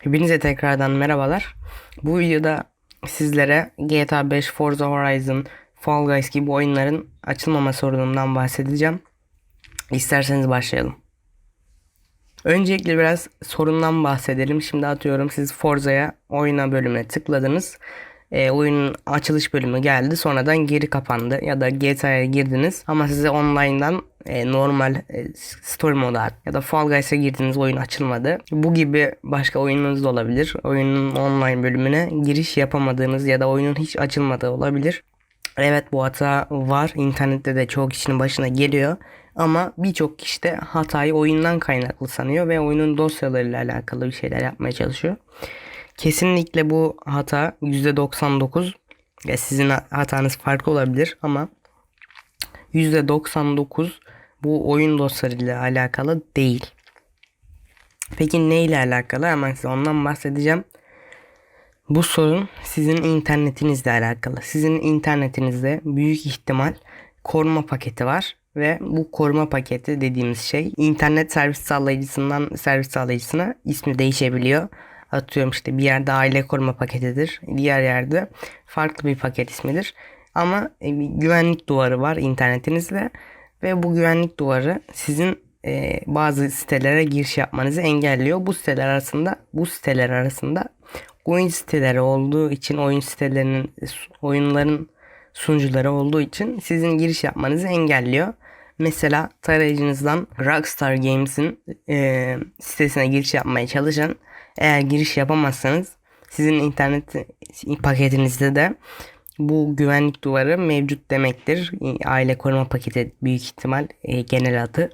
Hepinize tekrardan merhabalar. Bu videoda sizlere GTA 5, Forza Horizon, Fall Guys gibi oyunların açılmama sorunundan bahsedeceğim. İsterseniz başlayalım. Öncelikle biraz sorundan bahsedelim. Şimdi atıyorum siz Forza'ya oyuna bölümüne tıkladınız. E, oyunun açılış bölümü geldi. Sonradan geri kapandı. Ya da GTA'ya girdiniz ama size online'dan e, normal e, story moda ya da Fall Guys'a girdiniz oyun açılmadı. Bu gibi başka oyununuz da olabilir. Oyunun online bölümüne giriş yapamadığınız ya da oyunun hiç açılmadığı olabilir. Evet bu hata var. İnternette de çoğu kişinin başına geliyor. Ama birçok kişi de hatayı oyundan kaynaklı sanıyor ve oyunun dosyalarıyla alakalı bir şeyler yapmaya çalışıyor. Kesinlikle bu hata %99 ya sizin hatanız farklı olabilir ama %99 bu oyun dosyalarıyla alakalı değil. Peki ne ile alakalı? Hemen size ondan bahsedeceğim. Bu sorun sizin internetinizle alakalı. Sizin internetinizde büyük ihtimal koruma paketi var ve bu koruma paketi dediğimiz şey internet servis sağlayıcısından servis sağlayıcısına ismi değişebiliyor. Atıyorum işte bir yerde aile koruma paketidir. Diğer yerde farklı bir paket ismidir. Ama e, güvenlik duvarı var internetinizde ve bu güvenlik duvarı sizin e, bazı sitelere giriş yapmanızı engelliyor. Bu siteler arasında bu siteler arasında oyun siteleri olduğu için oyun sitelerinin oyunların sunucuları olduğu için sizin giriş yapmanızı engelliyor. Mesela tarayıcınızdan Rockstar Games'in e, sitesine giriş yapmaya çalışın. Eğer giriş yapamazsanız sizin internet paketinizde de bu güvenlik duvarı mevcut demektir. Aile koruma paketi büyük ihtimal e, genel adı.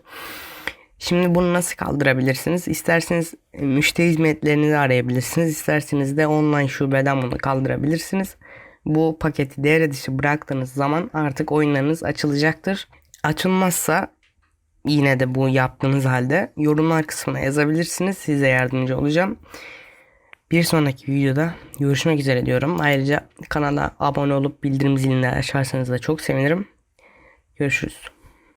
Şimdi bunu nasıl kaldırabilirsiniz? İsterseniz e, müşteri hizmetlerinizi arayabilirsiniz. İsterseniz de online şubeden bunu kaldırabilirsiniz. Bu paketi devre dışı bıraktığınız zaman artık oyunlarınız açılacaktır. Açılmazsa yine de bu yaptığınız halde yorumlar kısmına yazabilirsiniz. Size yardımcı olacağım. Bir sonraki videoda görüşmek üzere diyorum. Ayrıca kanala abone olup bildirim zilini açarsanız da çok sevinirim. Görüşürüz.